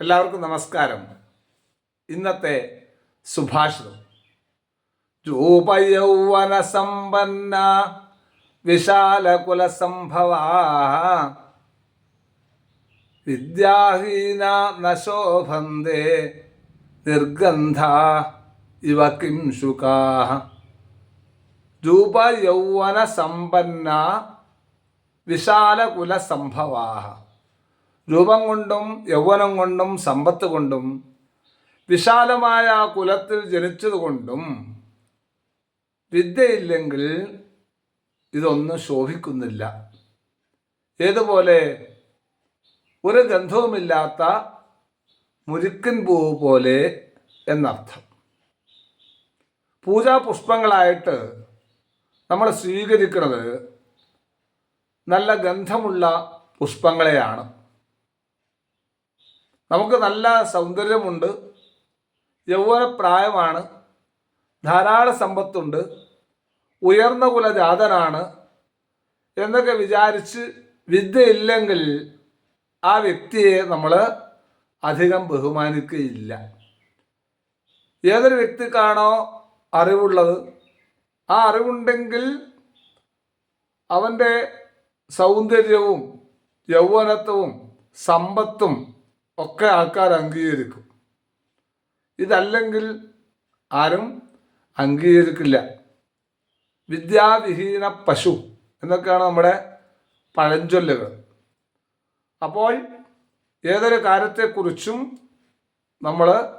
എല്ലാവർക്കും നമസ്കാരം. ഇന്നത്തെ സുഭാഷിതം. രൂപയൗവന സമ്പന്ന വിശാല സംഭവ വിദ്യാഹീന നശോഭന്തേ നിർഗന്ധ ഇവ കിം ശുകാ രൂപയൗവന സമ്പന്ന വിശാല സംഭവാ രൂപം കൊണ്ടും യൗവനം കൊണ്ടും സമ്പത്ത് കൊണ്ടും വിശാലമായ കുലത്തിൽ ജനിച്ചതുകൊണ്ടും വിദ്യയില്ലെങ്കിൽ ഇതൊന്നും ശോഭിക്കുന്നില്ല. ഏതുപോലെ ഒരു ഗന്ധവുമില്ലാത്ത മുരുക്കൻ പൂവ് പോലെ എന്നർത്ഥം. പൂജാ പുഷ്പങ്ങളായിട്ട് നമ്മൾ സ്വീകരിക്കുന്നത് നല്ല ഗന്ധമുള്ള പുഷ്പങ്ങളെയാണ്. നമുക്ക് നല്ല സൗന്ദര്യമുണ്ട്. യൗവന പ്രായമാണ് ധാരാളം സമ്പത്തുണ്ട്. ഉയർന്ന കുലജാതനാണ്. എന്നൊക്കെ വിചാരിച്ച് വിദ്യയില്ലെങ്കിൽ ആ വ്യക്തിയെ നമ്മൾ അധികം ബഹുമാനിക്കുകയില്ല. ഏതൊരു വ്യക്തിക്കാണോ അറിവുള്ളത്? ആ അറിവുണ്ടെങ്കിൽ അവന്റെ സൗന്ദര്യവും യൗവനത്വവും സമ്പത്തും ഒക്കെ ആൾക്കാർ അംഗീകരിക്കും. ഇതല്ലെങ്കിൽ ആരും അംഗീകരിക്കില്ല. വിദ്യാവിഹീന പശു എന്നൊക്കെയാണ് നമ്മുടെ പഴഞ്ചൊല്ലുകൾ. അപ്പോൾ ഏതൊരു കാര്യത്തെക്കുറിച്ചും നമ്മൾ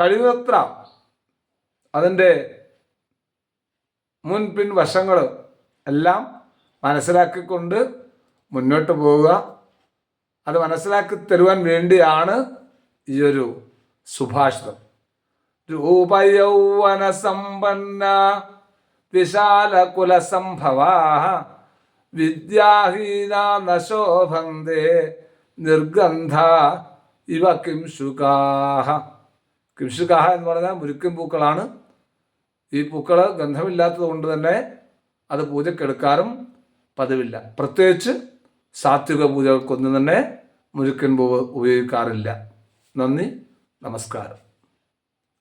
കഴിവത്ര അതിന്റെ മുൻപിൻ വശങ്ങൾ എല്ലാം മനസ്സിലാക്കിക്കൊണ്ട് മുന്നോട്ട് പോവുക. അത് മനസ്സിലാക്കി തരുവാൻ വേണ്ടിയാണ് ഈ ഒരു സുഭാഷിതം. രൂപയൗവന സമ്പന്ന വിശാല കുലസംഭവ വിദ്യാഹീന നശോഭന്തേ നിർഗന്ധ ഇവ കിംശുകാഹ. കിംശുകാഹ എന്ന് പറഞ്ഞാൽ മുരുക്കും പൂക്കളാണ്. ഈ പൂക്കൾ ഗന്ധമില്ലാത്തത് കൊണ്ട് തന്നെ അത് പൂജക്കെടുക്കാറും പതിവില്ല. പ്രത്യേകിച്ച് സാത്വിക പൂജകൾക്കൊന്നും തന്നെ മുരുക്കൻ പൂവ് ഉപയോഗിക്കാറില്ല. നന്ദി നമസ്കാരം.